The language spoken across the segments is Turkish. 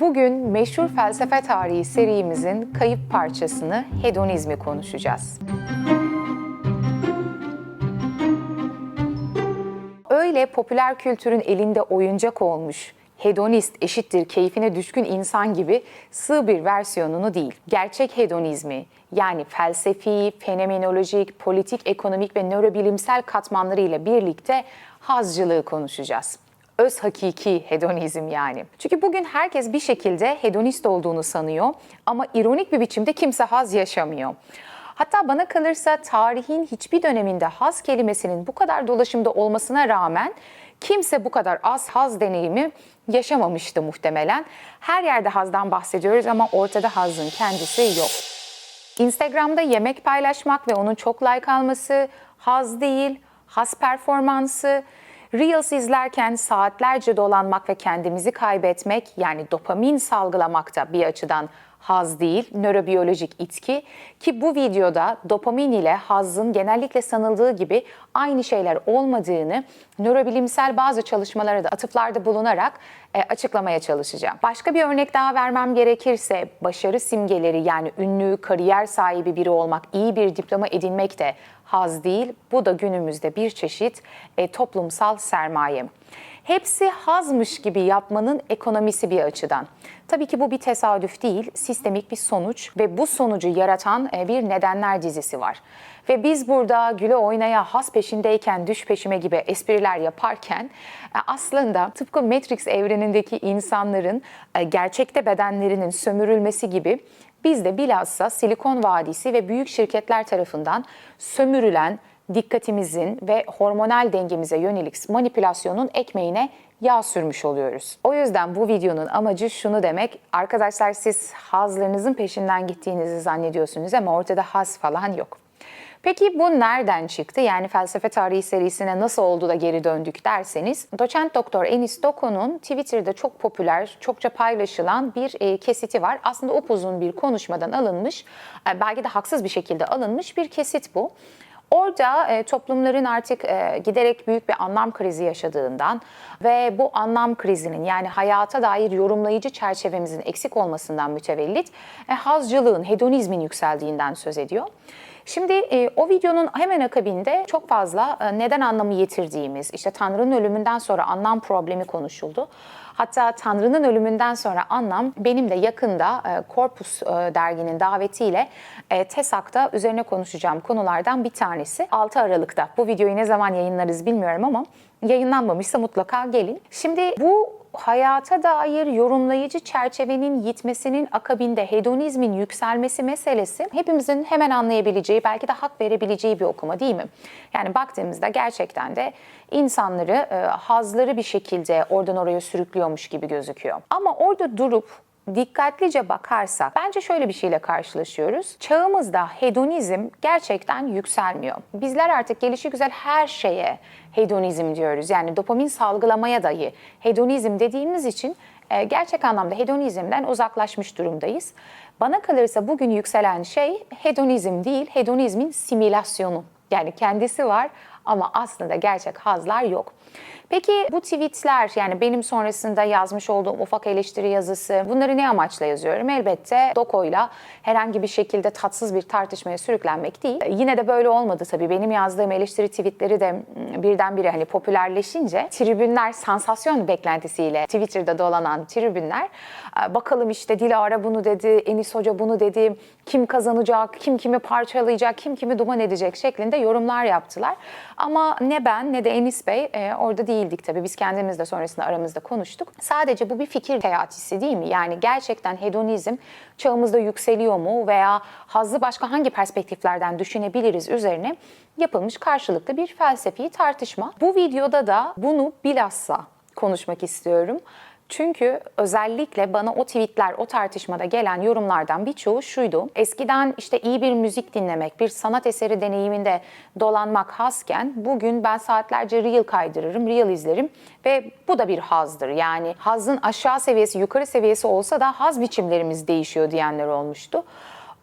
Bugün meşhur felsefe tarihi serimizin kayıp parçasını hedonizmi konuşacağız. Öyle popüler kültürün elinde oyuncak olmuş, hedonist eşittir keyfine düşkün insan gibi sığ bir versiyonunu değil. Gerçek hedonizmi yani felsefi, fenomenolojik, politik, ekonomik ve nörobilimsel katmanlarıyla birlikte hazcılığı konuşacağız. Öz hakiki hedonizm yani. Çünkü bugün herkes bir şekilde hedonist olduğunu sanıyor ama ironik bir biçimde kimse haz yaşamıyor. Hatta bana kalırsa tarihin hiçbir döneminde haz kelimesinin bu kadar dolaşımda olmasına rağmen kimse bu kadar az haz deneyimi yaşamamıştı muhtemelen. Her yerde hazdan bahsediyoruz ama ortada hazın kendisi yok. Instagram'da yemek paylaşmak ve onun çok like alması haz değil, haz performansı, Reels izlerken saatlerce dolanmak ve kendimizi kaybetmek yani dopamin salgılamak da bir açıdan haz değil, nörobiyolojik itki ki bu videoda dopamin ile hazın genellikle sanıldığı gibi aynı şeyler olmadığını nörobilimsel bazı çalışmalara da atıflarda bulunarak e, açıklamaya çalışacağım. Başka bir örnek daha vermem gerekirse başarı simgeleri yani ünlü, kariyer sahibi biri olmak, iyi bir diploma edinmek de haz değil. Bu da günümüzde bir çeşit e, toplumsal sermaye. Hepsi hazmış gibi yapmanın ekonomisi bir açıdan. Tabii ki bu bir tesadüf değil, sistemik bir sonuç ve bu sonucu yaratan e, bir nedenler dizisi var. Ve biz burada güle oynaya has peşindeyken düş peşime gibi espriler yaparken e, aslında tıpkı Matrix evrenindeki insanların e, gerçekte bedenlerinin sömürülmesi gibi biz de bilhassa Silikon Vadisi ve büyük şirketler tarafından sömürülen dikkatimizin ve hormonal dengemize yönelik manipülasyonun ekmeğine yağ sürmüş oluyoruz. O yüzden bu videonun amacı şunu demek. Arkadaşlar siz hazlarınızın peşinden gittiğinizi zannediyorsunuz ama ortada haz falan yok. Peki bu nereden çıktı? Yani felsefe tarihi serisine nasıl oldu da geri döndük derseniz, doçent doktor Enis Doko'nun Twitter'da çok popüler, çokça paylaşılan bir e, kesiti var. Aslında upuzun bir konuşmadan alınmış, e, belki de haksız bir şekilde alınmış bir kesit bu. Orada e, toplumların artık e, giderek büyük bir anlam krizi yaşadığından ve bu anlam krizinin yani hayata dair yorumlayıcı çerçevemizin eksik olmasından mütevellit e, hazcılığın, hedonizmin yükseldiğinden söz ediyor. Şimdi e, o videonun hemen akabinde çok fazla e, neden anlamı yitirdiğimiz, işte Tanrı'nın ölümünden sonra anlam problemi konuşuldu. Hatta Tanrı'nın ölümünden sonra anlam benim de yakında e, Corpus e, derginin davetiyle e, TESAK'ta üzerine konuşacağım konulardan bir tanesi. 6 Aralık'ta bu videoyu ne zaman yayınlarız bilmiyorum ama yayınlanmamışsa mutlaka gelin. Şimdi bu hayata dair yorumlayıcı çerçevenin yitmesinin akabinde hedonizmin yükselmesi meselesi hepimizin hemen anlayabileceği, belki de hak verebileceği bir okuma değil mi? Yani baktığımızda gerçekten de insanları e, hazları bir şekilde oradan oraya sürüklüyormuş gibi gözüküyor. Ama orada durup dikkatlice bakarsak bence şöyle bir şeyle karşılaşıyoruz. Çağımızda hedonizm gerçekten yükselmiyor. Bizler artık gelişi güzel her şeye hedonizm diyoruz. Yani dopamin salgılamaya dahi hedonizm dediğimiz için e, gerçek anlamda hedonizmden uzaklaşmış durumdayız. Bana kalırsa bugün yükselen şey hedonizm değil, hedonizmin simülasyonu. Yani kendisi var ama aslında gerçek hazlar yok. Peki bu tweetler yani benim sonrasında yazmış olduğum ufak eleştiri yazısı bunları ne amaçla yazıyorum? Elbette Doko'yla herhangi bir şekilde tatsız bir tartışmaya sürüklenmek değil. Yine de böyle olmadı tabii. Benim yazdığım eleştiri tweetleri de birdenbire hani popülerleşince tribünler sansasyon beklentisiyle Twitter'da dolanan tribünler bakalım işte Dilara bunu dedi, Enis Hoca bunu dedi, kim kazanacak, kim kimi parçalayacak, kim kimi duman edecek şeklinde yorumlar yaptılar. Ama ne ben ne de Enis Bey e, orada değildik tabii. Biz kendimiz de sonrasında aramızda konuştuk. Sadece bu bir fikir teatisi değil mi? Yani gerçekten hedonizm çağımızda yükseliyor mu veya hazzı başka hangi perspektiflerden düşünebiliriz üzerine yapılmış karşılıklı bir felsefi tartışma. Bu videoda da bunu bilhassa konuşmak istiyorum. Çünkü özellikle bana o tweetler, o tartışmada gelen yorumlardan birçoğu şuydu. Eskiden işte iyi bir müzik dinlemek, bir sanat eseri deneyiminde dolanmak hazken bugün ben saatlerce reel kaydırırım, reel izlerim ve bu da bir hazdır. Yani hazın aşağı seviyesi, yukarı seviyesi olsa da haz biçimlerimiz değişiyor diyenler olmuştu.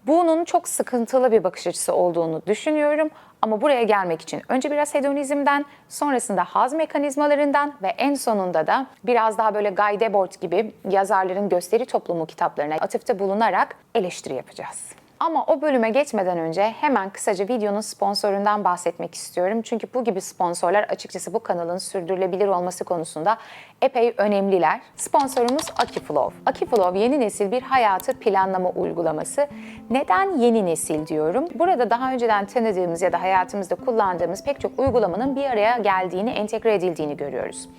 Bunun çok sıkıntılı bir bakış açısı olduğunu düşünüyorum. Ama buraya gelmek için önce biraz hedonizmden, sonrasında haz mekanizmalarından ve en sonunda da biraz daha böyle Guy Debord gibi yazarların gösteri toplumu kitaplarına atıfta bulunarak eleştiri yapacağız. Ama o bölüme geçmeden önce hemen kısaca videonun sponsorundan bahsetmek istiyorum. Çünkü bu gibi sponsorlar açıkçası bu kanalın sürdürülebilir olması konusunda epey önemliler. Sponsorumuz Akiflow. Akiflow yeni nesil bir hayatı planlama uygulaması. Neden yeni nesil diyorum? Burada daha önceden tanıdığımız ya da hayatımızda kullandığımız pek çok uygulamanın bir araya geldiğini, entegre edildiğini görüyoruz.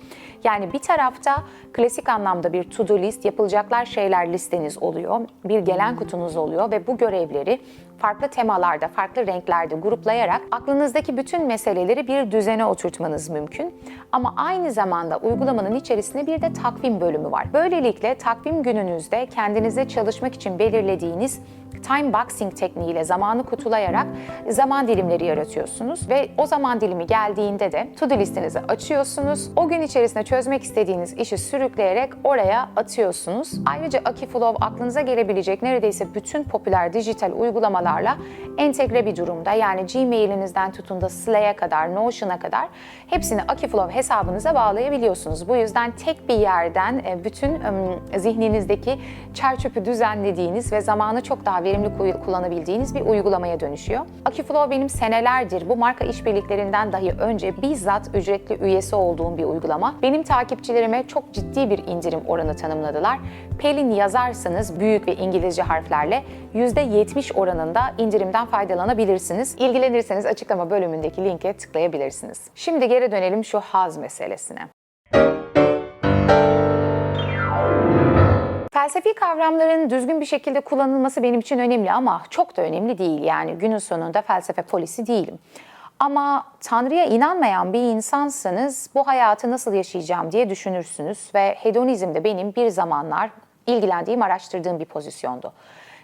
Yani bir tarafta klasik anlamda bir to-do list, yapılacaklar şeyler listeniz oluyor. Bir gelen kutunuz oluyor ve bu görevleri farklı temalarda, farklı renklerde gruplayarak aklınızdaki bütün meseleleri bir düzene oturtmanız mümkün. Ama aynı zamanda uygulamanın içerisinde bir de takvim bölümü var. Böylelikle takvim gününüzde kendinize çalışmak için belirlediğiniz time boxing tekniğiyle zamanı kutulayarak zaman dilimleri yaratıyorsunuz ve o zaman dilimi geldiğinde de to-do listenizi açıyorsunuz. O gün içerisinde çözmek istediğiniz işi sürükleyerek oraya atıyorsunuz. Ayrıca Akiflow aklınıza gelebilecek neredeyse bütün popüler dijital uygulamalarla entegre bir durumda. Yani Gmail'inizden tutun da Slack'e kadar, Notion'a kadar hepsini Akiflow hesabınıza bağlayabiliyorsunuz. Bu yüzden tek bir yerden e, bütün zihninizdeki çerçöpü düzenlediğiniz ve zamanı çok daha verimli kullanabildiğiniz bir uygulamaya dönüşüyor. Akiflow benim senelerdir bu marka işbirliklerinden dahi önce bizzat ücretli üyesi olduğum bir uygulama. Benim takipçilerime çok ciddi bir indirim oranı tanımladılar. Pelin yazarsanız büyük ve İngilizce harflerle %70 oranında indirimden faydalanabilirsiniz. İlgilenirseniz açıklama bölümündeki linke tıklayabilirsiniz. Şimdi geri dönelim şu haz meselesine. Felsefi kavramların düzgün bir şekilde kullanılması benim için önemli ama çok da önemli değil. Yani günün sonunda felsefe polisi değilim. Ama Tanrı'ya inanmayan bir insansanız bu hayatı nasıl yaşayacağım diye düşünürsünüz ve hedonizm de benim bir zamanlar ilgilendiğim, araştırdığım bir pozisyondu.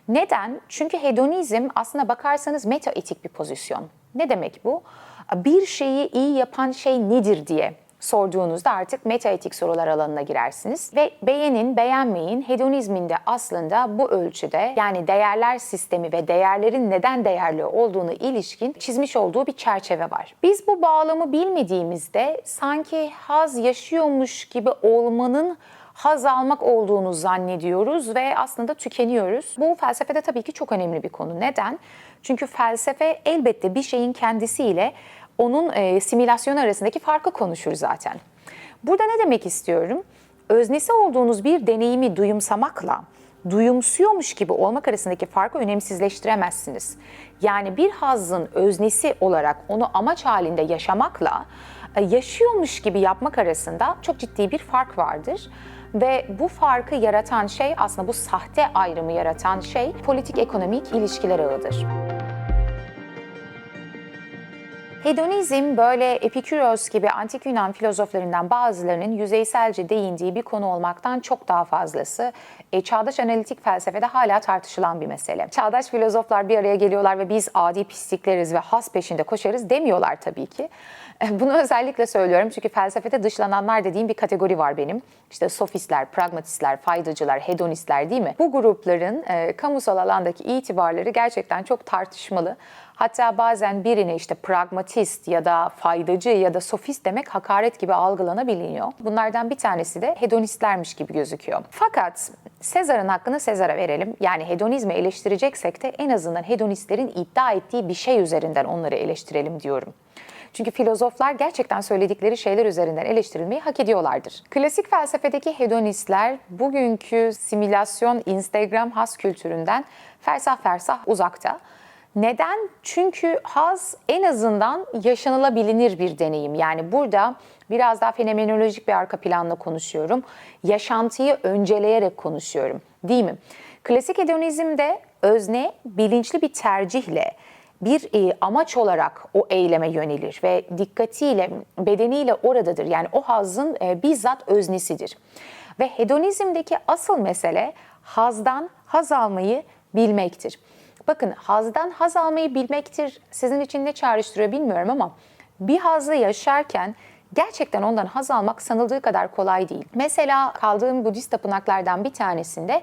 Neden? Çünkü hedonizm aslında bakarsanız meta etik bir pozisyon. Ne demek bu? Bir şeyi iyi yapan şey nedir diye sorduğunuzda artık metaetik sorular alanına girersiniz. Ve beğenin, beğenmeyin hedonizminde aslında bu ölçüde yani değerler sistemi ve değerlerin neden değerli olduğunu ilişkin çizmiş olduğu bir çerçeve var. Biz bu bağlamı bilmediğimizde sanki haz yaşıyormuş gibi olmanın haz almak olduğunu zannediyoruz ve aslında tükeniyoruz. Bu felsefede tabii ki çok önemli bir konu. Neden? Çünkü felsefe elbette bir şeyin kendisiyle onun e, simülasyon arasındaki farkı konuşur zaten. Burada ne demek istiyorum? Öznesi olduğunuz bir deneyimi duyumsamakla duyumsuyormuş gibi olmak arasındaki farkı önemsizleştiremezsiniz. Yani bir hazın öznesi olarak onu amaç halinde yaşamakla e, yaşıyormuş gibi yapmak arasında çok ciddi bir fark vardır. Ve bu farkı yaratan şey aslında bu sahte ayrımı yaratan şey politik ekonomik ilişkiler ağıdır. Hedonizm böyle Epikuros gibi antik Yunan filozoflarından bazılarının yüzeyselce değindiği bir konu olmaktan çok daha fazlası. E, çağdaş analitik felsefede hala tartışılan bir mesele. Çağdaş filozoflar bir araya geliyorlar ve biz adi pislikleriz ve has peşinde koşarız demiyorlar tabii ki. E, bunu özellikle söylüyorum çünkü felsefede dışlananlar dediğim bir kategori var benim. İşte sofistler, pragmatistler, faydacılar, hedonistler değil mi? Bu grupların e, kamusal alandaki itibarları gerçekten çok tartışmalı. Hatta bazen birine işte pragmatist ya da faydacı ya da sofist demek hakaret gibi algılanabiliyor. Bunlardan bir tanesi de hedonistlermiş gibi gözüküyor. Fakat Sezar'ın hakkını Sezar'a verelim. Yani hedonizmi eleştireceksek de en azından hedonistlerin iddia ettiği bir şey üzerinden onları eleştirelim diyorum. Çünkü filozoflar gerçekten söyledikleri şeyler üzerinden eleştirilmeyi hak ediyorlardır. Klasik felsefedeki hedonistler bugünkü simülasyon Instagram has kültüründen fersah fersah uzakta. Neden? Çünkü haz en azından yaşanılabilir bir deneyim. Yani burada biraz daha fenomenolojik bir arka planla konuşuyorum. Yaşantıyı önceleyerek konuşuyorum. Değil mi? Klasik hedonizmde özne bilinçli bir tercihle bir e, amaç olarak o eyleme yönelir ve dikkatiyle, bedeniyle oradadır. Yani o hazın e, bizzat öznesidir. Ve hedonizmdeki asıl mesele hazdan haz almayı bilmektir. Bakın hazdan haz almayı bilmektir sizin için ne çağrıştırıyor bilmiyorum ama bir hazı yaşarken gerçekten ondan haz almak sanıldığı kadar kolay değil. Mesela kaldığım Budist tapınaklardan bir tanesinde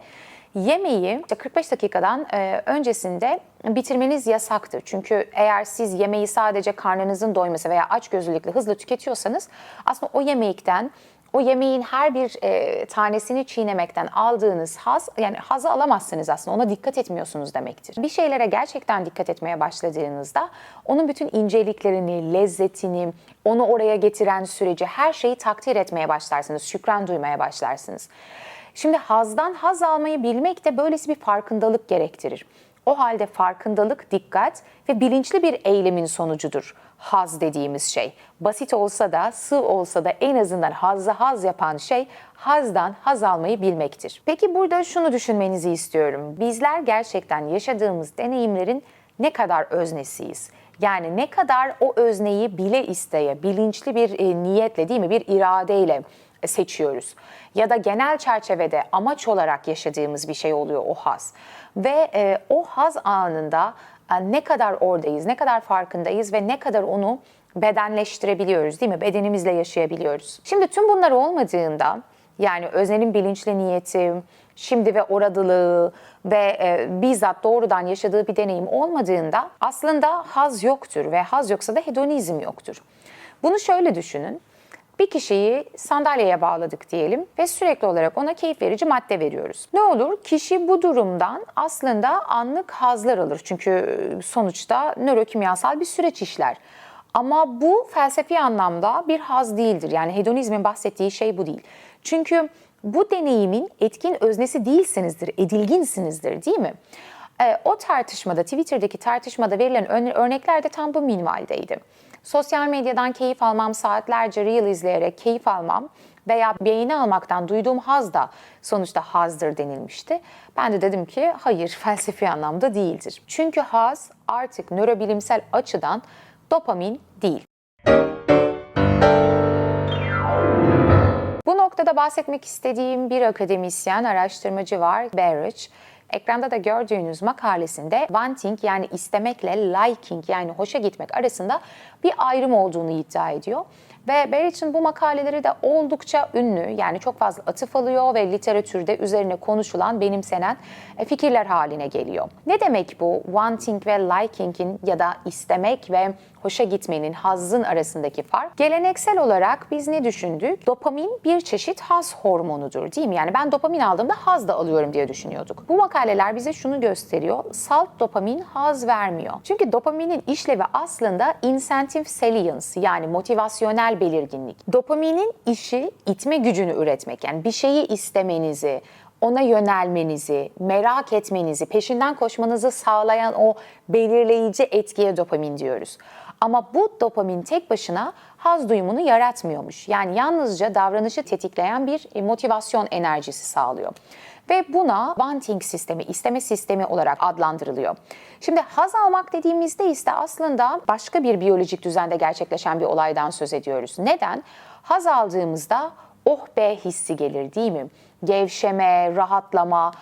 yemeği işte 45 dakikadan e, öncesinde bitirmeniz yasaktır. Çünkü eğer siz yemeği sadece karnınızın doyması veya açgözlülükle hızlı tüketiyorsanız aslında o yemekten o yemeğin her bir e, tanesini çiğnemekten aldığınız haz, yani hazı alamazsınız aslında. Ona dikkat etmiyorsunuz demektir. Bir şeylere gerçekten dikkat etmeye başladığınızda onun bütün inceliklerini, lezzetini, onu oraya getiren süreci, her şeyi takdir etmeye başlarsınız. Şükran duymaya başlarsınız. Şimdi hazdan haz almayı bilmek de böylesi bir farkındalık gerektirir. O halde farkındalık, dikkat ve bilinçli bir eylemin sonucudur haz dediğimiz şey. Basit olsa da, sığ olsa da en azından hazzı haz yapan şey hazdan haz almayı bilmektir. Peki burada şunu düşünmenizi istiyorum. Bizler gerçekten yaşadığımız deneyimlerin ne kadar öznesiyiz? Yani ne kadar o özneyi bile isteye, bilinçli bir e, niyetle değil mi, bir iradeyle seçiyoruz. Ya da genel çerçevede amaç olarak yaşadığımız bir şey oluyor o haz. Ve e, o haz anında e, ne kadar oradayız, ne kadar farkındayız ve ne kadar onu bedenleştirebiliyoruz değil mi? Bedenimizle yaşayabiliyoruz. Şimdi tüm bunlar olmadığında yani öznenin bilinçli niyeti, şimdi ve oradılığı ve e, bizzat doğrudan yaşadığı bir deneyim olmadığında aslında haz yoktur ve haz yoksa da hedonizm yoktur. Bunu şöyle düşünün. Bir kişiyi sandalyeye bağladık diyelim ve sürekli olarak ona keyif verici madde veriyoruz. Ne olur? Kişi bu durumdan aslında anlık hazlar alır. Çünkü sonuçta nörokimyasal bir süreç işler. Ama bu felsefi anlamda bir haz değildir. Yani hedonizmin bahsettiği şey bu değil. Çünkü bu deneyimin etkin öznesi değilsinizdir, edilginsinizdir değil mi? E, o tartışmada, Twitter'daki tartışmada verilen örnekler de tam bu minvaldeydi. Sosyal medyadan keyif almam, saatlerce reel izleyerek keyif almam veya beğeni almaktan duyduğum haz da sonuçta hazdır denilmişti. Ben de dedim ki hayır felsefi anlamda değildir. Çünkü haz artık nörobilimsel açıdan dopamin değil. Bu noktada bahsetmek istediğim bir akademisyen, araştırmacı var, Barrage. Ekranda da gördüğünüz makalesinde wanting yani istemekle liking yani hoşa gitmek arasında bir ayrım olduğunu iddia ediyor. Ve Barrett'in bu makaleleri de oldukça ünlü yani çok fazla atıf alıyor ve literatürde üzerine konuşulan, benimsenen e, fikirler haline geliyor. Ne demek bu wanting ve liking'in ya da istemek ve hoşa gitmenin, hazzın arasındaki fark? Geleneksel olarak biz ne düşündük? Dopamin bir çeşit haz hormonudur değil mi? Yani ben dopamin aldığımda haz da alıyorum diye düşünüyorduk. Bu makaleler bize şunu gösteriyor. Salt dopamin haz vermiyor. Çünkü dopaminin işlevi aslında incentive salience yani motivasyonel belirginlik. Dopaminin işi itme gücünü üretmek. Yani bir şeyi istemenizi, ona yönelmenizi, merak etmenizi, peşinden koşmanızı sağlayan o belirleyici etkiye dopamin diyoruz. Ama bu dopamin tek başına haz duyumunu yaratmıyormuş. Yani yalnızca davranışı tetikleyen bir motivasyon enerjisi sağlıyor. Ve buna wanting sistemi, isteme sistemi olarak adlandırılıyor. Şimdi haz almak dediğimizde ise aslında başka bir biyolojik düzende gerçekleşen bir olaydan söz ediyoruz. Neden? Haz aldığımızda oh be hissi gelir değil mi? Gevşeme, rahatlama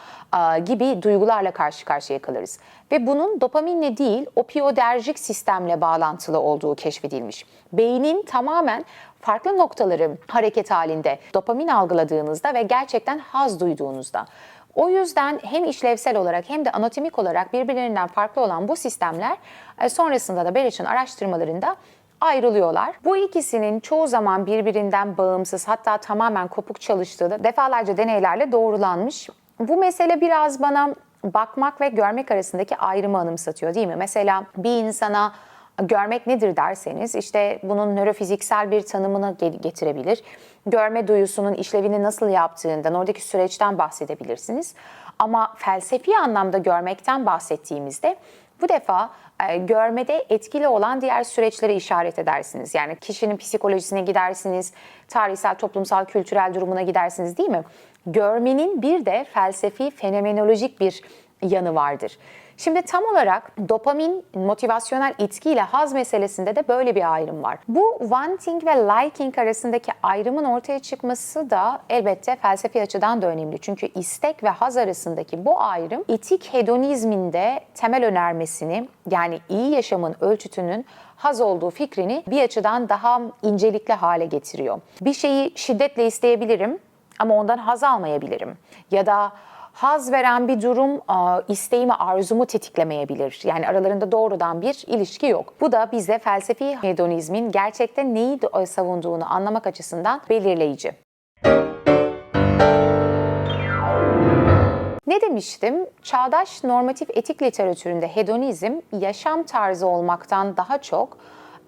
gibi duygularla karşı karşıya kalırız. Ve bunun dopaminle değil, opioderjik sistemle bağlantılı olduğu keşfedilmiş. Beynin tamamen farklı noktaları hareket halinde dopamin algıladığınızda ve gerçekten haz duyduğunuzda. O yüzden hem işlevsel olarak hem de anatomik olarak birbirlerinden farklı olan bu sistemler e, sonrasında da Berich'in araştırmalarında ayrılıyorlar. Bu ikisinin çoğu zaman birbirinden bağımsız hatta tamamen kopuk çalıştığı da defalarca deneylerle doğrulanmış. Bu mesele biraz bana bakmak ve görmek arasındaki ayrımı anımsatıyor değil mi? Mesela bir insana görmek nedir derseniz işte bunun nörofiziksel bir tanımını getirebilir. Görme duyusunun işlevini nasıl yaptığından, oradaki süreçten bahsedebilirsiniz. Ama felsefi anlamda görmekten bahsettiğimizde bu defa görmede etkili olan diğer süreçlere işaret edersiniz. Yani kişinin psikolojisine gidersiniz, tarihsel, toplumsal, kültürel durumuna gidersiniz değil mi? Görmenin bir de felsefi, fenomenolojik bir yanı vardır. Şimdi tam olarak dopamin motivasyonel itkiyle haz meselesinde de böyle bir ayrım var. Bu wanting ve liking arasındaki ayrımın ortaya çıkması da elbette felsefi açıdan da önemli. Çünkü istek ve haz arasındaki bu ayrım etik hedonizminde temel önermesini yani iyi yaşamın ölçütünün haz olduğu fikrini bir açıdan daha incelikli hale getiriyor. Bir şeyi şiddetle isteyebilirim ama ondan haz almayabilirim. Ya da Haz veren bir durum isteğimi, arzumu tetiklemeyebilir. Yani aralarında doğrudan bir ilişki yok. Bu da bize felsefi hedonizmin gerçekten neyi de- savunduğunu anlamak açısından belirleyici. Ne demiştim? Çağdaş normatif etik literatüründe hedonizm yaşam tarzı olmaktan daha çok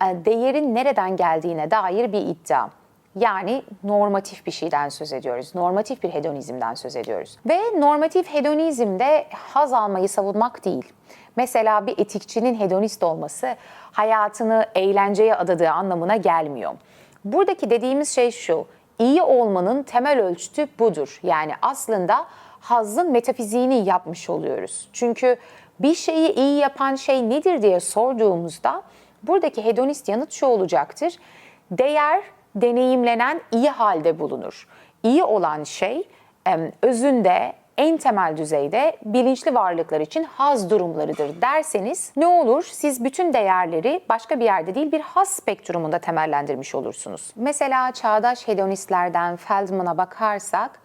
e, değerin nereden geldiğine dair bir iddia. Yani normatif bir şeyden söz ediyoruz. Normatif bir hedonizmden söz ediyoruz. Ve normatif hedonizmde haz almayı savunmak değil. Mesela bir etikçinin hedonist olması hayatını eğlenceye adadığı anlamına gelmiyor. Buradaki dediğimiz şey şu, iyi olmanın temel ölçütü budur. Yani aslında hazzın metafiziğini yapmış oluyoruz. Çünkü bir şeyi iyi yapan şey nedir diye sorduğumuzda buradaki hedonist yanıt şu olacaktır. Değer deneyimlenen iyi halde bulunur. İyi olan şey özünde en temel düzeyde bilinçli varlıklar için haz durumlarıdır derseniz ne olur? Siz bütün değerleri başka bir yerde değil bir haz spektrumunda temellendirmiş olursunuz. Mesela çağdaş hedonistlerden Feldman'a bakarsak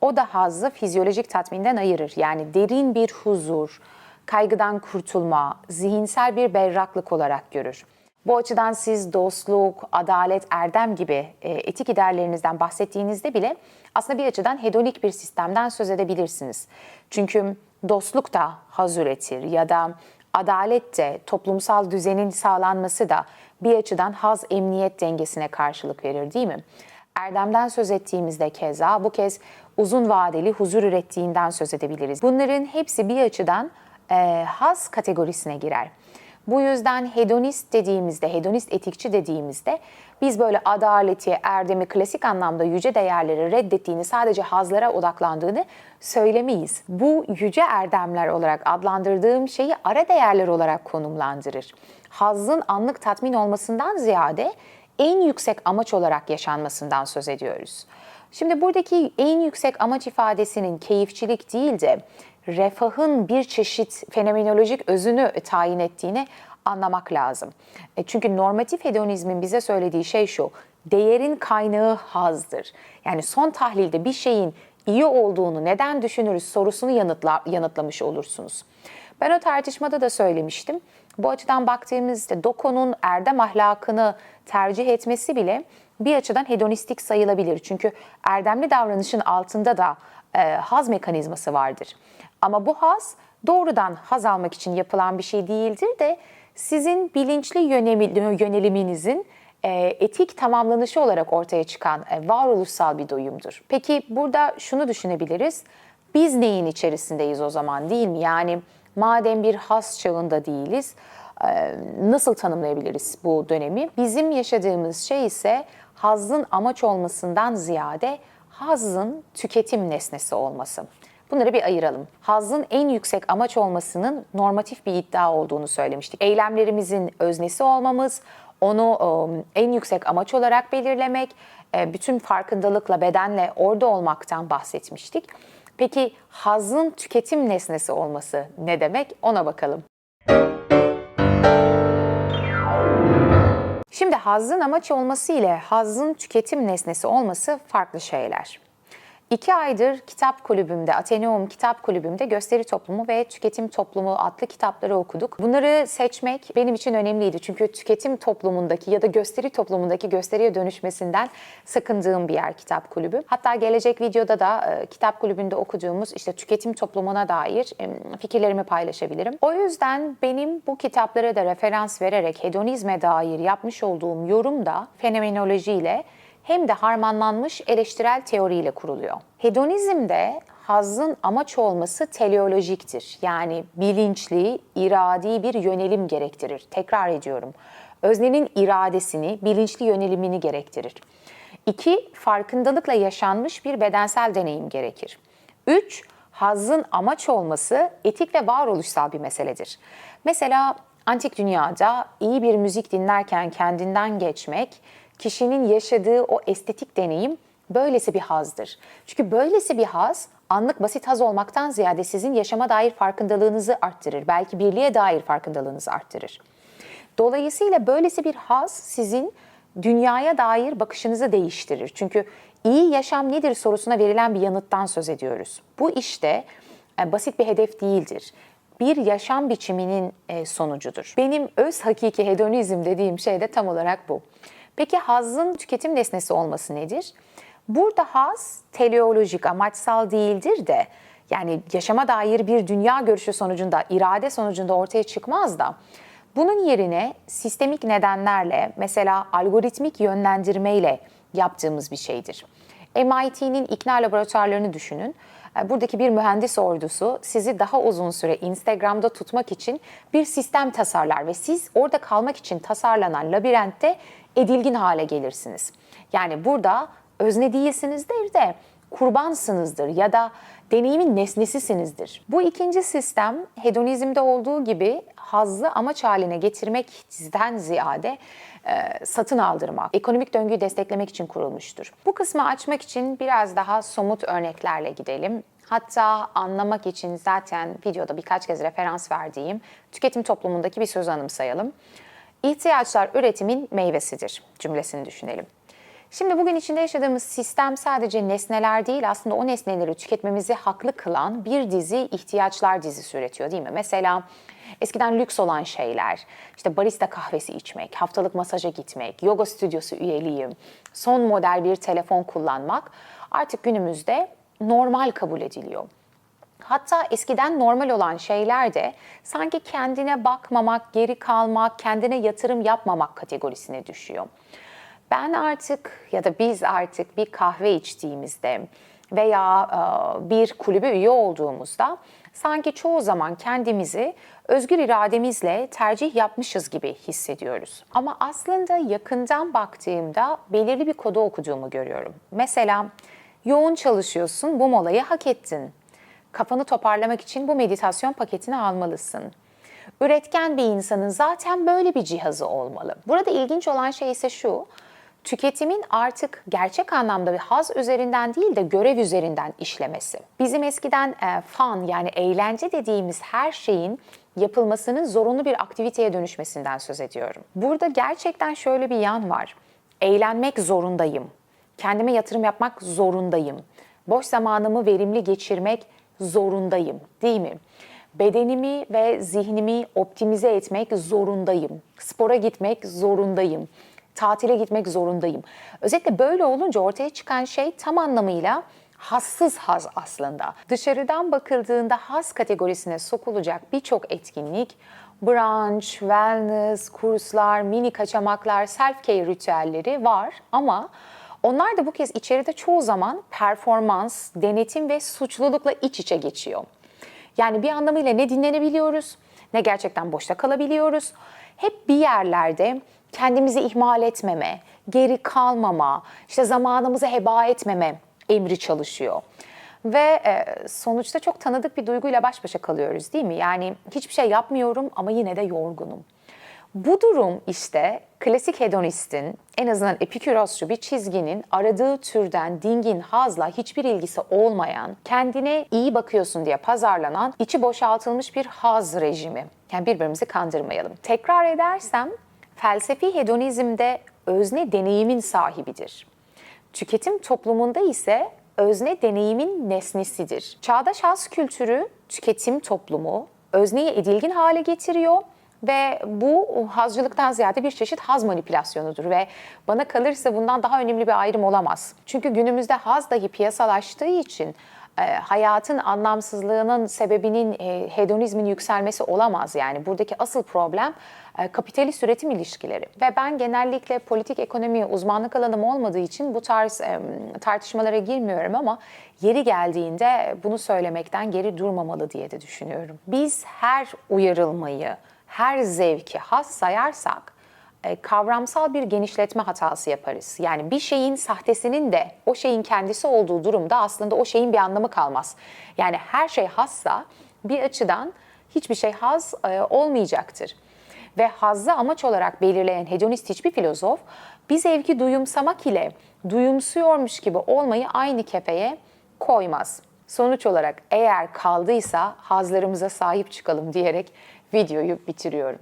o da hazzı fizyolojik tatminden ayırır. Yani derin bir huzur, kaygıdan kurtulma, zihinsel bir berraklık olarak görür. Bu açıdan siz dostluk, adalet, erdem gibi e, etik ideallerinizden bahsettiğinizde bile aslında bir açıdan hedonik bir sistemden söz edebilirsiniz. Çünkü dostluk da haz üretir ya da adalet de toplumsal düzenin sağlanması da bir açıdan haz emniyet dengesine karşılık verir değil mi? Erdemden söz ettiğimizde keza bu kez uzun vadeli huzur ürettiğinden söz edebiliriz. Bunların hepsi bir açıdan e, haz kategorisine girer. Bu yüzden hedonist dediğimizde, hedonist etikçi dediğimizde biz böyle adaleti, erdemi, klasik anlamda yüce değerleri reddettiğini, sadece hazlara odaklandığını söylemeyiz. Bu yüce erdemler olarak adlandırdığım şeyi ara değerler olarak konumlandırır. Hazzın anlık tatmin olmasından ziyade en yüksek amaç olarak yaşanmasından söz ediyoruz. Şimdi buradaki en yüksek amaç ifadesinin keyifçilik değil de refahın bir çeşit fenomenolojik özünü tayin ettiğini anlamak lazım. E, Çünkü normatif hedonizmin bize söylediği şey şu, değerin kaynağı hazdır. Yani son tahlilde bir şeyin iyi olduğunu neden düşünürüz sorusunu yanıtla, yanıtlamış olursunuz. Ben o tartışmada da söylemiştim. Bu açıdan baktığımızda Doko'nun erdem ahlakını tercih etmesi bile bir açıdan hedonistik sayılabilir. Çünkü erdemli davranışın altında da e, haz mekanizması vardır. Ama bu haz doğrudan haz almak için yapılan bir şey değildir de sizin bilinçli yöneliminizin e, etik tamamlanışı olarak ortaya çıkan e, varoluşsal bir doyumdur. Peki burada şunu düşünebiliriz. Biz neyin içerisindeyiz o zaman değil mi? Yani madem bir has çağında değiliz, e, nasıl tanımlayabiliriz bu dönemi? Bizim yaşadığımız şey ise hazzın amaç olmasından ziyade hazzın tüketim nesnesi olması. Bunları bir ayıralım. Hazzın en yüksek amaç olmasının normatif bir iddia olduğunu söylemiştik. Eylemlerimizin öznesi olmamız, onu e, en yüksek amaç olarak belirlemek, e, bütün farkındalıkla, bedenle orada olmaktan bahsetmiştik. Peki hazzın tüketim nesnesi olması ne demek? Ona bakalım. Şimdi hazzın amaç olması ile hazzın tüketim nesnesi olması farklı şeyler. İki aydır kitap kulübümde, Ateneum Kitap Kulübümde Gösteri Toplumu ve Tüketim Toplumu adlı kitapları okuduk. Bunları seçmek benim için önemliydi. Çünkü tüketim toplumundaki ya da gösteri toplumundaki gösteriye dönüşmesinden sakındığım bir yer kitap kulübü. Hatta gelecek videoda da e, kitap kulübünde okuduğumuz işte tüketim toplumuna dair e, fikirlerimi paylaşabilirim. O yüzden benim bu kitaplara da referans vererek hedonizme dair yapmış olduğum yorum da fenomenolojiyle hem de harmanlanmış eleştirel teoriyle kuruluyor. Hedonizmde hazzın amaç olması teleolojiktir. Yani bilinçli, iradi bir yönelim gerektirir. Tekrar ediyorum. Öznenin iradesini, bilinçli yönelimini gerektirir. İki, farkındalıkla yaşanmış bir bedensel deneyim gerekir. Üç, hazzın amaç olması etik ve varoluşsal bir meseledir. Mesela antik dünyada iyi bir müzik dinlerken kendinden geçmek, kişinin yaşadığı o estetik deneyim böylesi bir hazdır. Çünkü böylesi bir haz anlık basit haz olmaktan ziyade sizin yaşama dair farkındalığınızı arttırır. Belki birliğe dair farkındalığınızı arttırır. Dolayısıyla böylesi bir haz sizin dünyaya dair bakışınızı değiştirir. Çünkü iyi yaşam nedir sorusuna verilen bir yanıttan söz ediyoruz. Bu işte Yani basit bir hedef değildir. Bir yaşam biçiminin e, sonucudur. Benim öz hakiki hedonizm dediğim şey de tam olarak bu. Peki hazın tüketim nesnesi olması nedir? Burada haz teleolojik, amaçsal değildir de yani yaşama dair bir dünya görüşü sonucunda, irade sonucunda ortaya çıkmaz da bunun yerine sistemik nedenlerle mesela algoritmik yönlendirmeyle yaptığımız bir şeydir. MIT'nin ikna laboratuvarlarını düşünün. E, Buradaki bir mühendis ordusu sizi daha uzun süre Instagram'da tutmak için bir sistem tasarlar ve siz orada kalmak için tasarlanan labirentte edilgin hale gelirsiniz. Yani burada özne değilsinizdir de kurbansınızdır ya da deneyimin nesnesisinizdir. Bu ikinci sistem hedonizmde olduğu gibi hazzı amaç haline getirmekten ziyade e, satın aldırmak, ekonomik döngüyü desteklemek için kurulmuştur. Bu kısmı açmak için biraz daha somut örneklerle gidelim. Hatta anlamak için zaten videoda birkaç kez referans verdiğim tüketim toplumundaki bir sözü anımsayalım. İhtiyaçlar üretimin meyvesidir cümlesini düşünelim. Şimdi bugün içinde yaşadığımız sistem sadece nesneler değil aslında o nesneleri tüketmemizi haklı kılan bir dizi ihtiyaçlar dizisi üretiyor değil mi? Mesela eskiden lüks olan şeyler, işte barista kahvesi içmek, haftalık masaja gitmek, yoga stüdyosu üyeliği, son model bir telefon kullanmak artık günümüzde normal kabul ediliyor. Hatta eskiden normal olan şeyler de sanki kendine bakmamak, geri kalmak, kendine yatırım yapmamak kategorisine düşüyor. Ben artık ya da biz artık bir kahve içtiğimizde veya e, bir kulübe üye olduğumuzda sanki çoğu zaman kendimizi özgür irademizle tercih yapmışız gibi hissediyoruz. Ama aslında yakından baktığımda belirli bir kodu okuduğumu görüyorum. Mesela yoğun çalışıyorsun, bu molayı hak ettin. Kafanı toparlamak için bu meditasyon paketini almalısın. Üretken bir insanın zaten böyle bir cihazı olmalı. Burada ilginç olan şey ise şu, tüketimin artık gerçek anlamda bir haz üzerinden değil de görev üzerinden işlemesi. Bizim eskiden e, fun yani eğlence dediğimiz her şeyin yapılmasının zorunlu bir aktiviteye dönüşmesinden söz ediyorum. Burada gerçekten şöyle bir yan var. Eğlenmek zorundayım. Kendime yatırım yapmak zorundayım. Boş zamanımı verimli geçirmek zorundayım, değil mi? Bedenimi ve zihnimi optimize etmek zorundayım. Spora gitmek zorundayım tatile gitmek zorundayım. Özetle böyle olunca ortaya çıkan şey tam anlamıyla hassız haz aslında. Dışarıdan bakıldığında haz kategorisine sokulacak birçok etkinlik, brunch, wellness, kurslar, mini kaçamaklar, self-care ritüelleri var ama onlar da bu kez içeride çoğu zaman performans, denetim ve suçlulukla iç içe geçiyor. Yani bir anlamıyla ne dinlenebiliyoruz, ne gerçekten boşta kalabiliyoruz. Hep bir yerlerde kendimizi ihmal etmeme, geri kalmama, işte zamanımızı heba etmeme emri çalışıyor. Ve e, sonuçta çok tanıdık bir duyguyla baş başa kalıyoruz değil mi? Yani hiçbir şey yapmıyorum ama yine de yorgunum. Bu durum işte klasik hedonistin, en azından epikürosçu bir çizginin aradığı türden dingin hazla hiçbir ilgisi olmayan, kendine iyi bakıyorsun diye pazarlanan, içi boşaltılmış bir haz rejimi. Yani birbirimizi kandırmayalım. Tekrar edersem felsefi hedonizmde özne deneyimin sahibidir. Tüketim toplumunda ise özne deneyimin nesnesidir. Çağdaş haz kültürü tüketim toplumu özneyi edilgin hale getiriyor ve bu hazcılıktan ziyade bir çeşit haz manipülasyonudur ve bana kalırsa bundan daha önemli bir ayrım olamaz. Çünkü günümüzde haz dahi piyasalaştığı için e, hayatın anlamsızlığının sebebinin e, hedonizmin yükselmesi olamaz yani. Buradaki asıl problem e, kapitalist üretim ilişkileri. Ve ben genellikle politik ekonomi uzmanlık alanım olmadığı için bu tarz tartışmalara girmiyorum ama yeri geldiğinde bunu söylemekten geri durmamalı diye de düşünüyorum. Biz her uyarılmayı, her zevki has sayarsak e, kavramsal bir genişletme hatası yaparız. Yani bir şeyin sahtesinin de o şeyin kendisi olduğu durumda aslında o şeyin bir anlamı kalmaz. Yani her şey hassa bir açıdan hiçbir şey haz e, olmayacaktır. Ve hazzı amaç olarak belirleyen hedonist hiçbir filozof bir zevki duyumsamak ile duyumsuyormuş gibi olmayı aynı kefeye koymaz. Sonuç olarak eğer kaldıysa hazlarımıza sahip çıkalım diyerek videoyu bitiriyorum.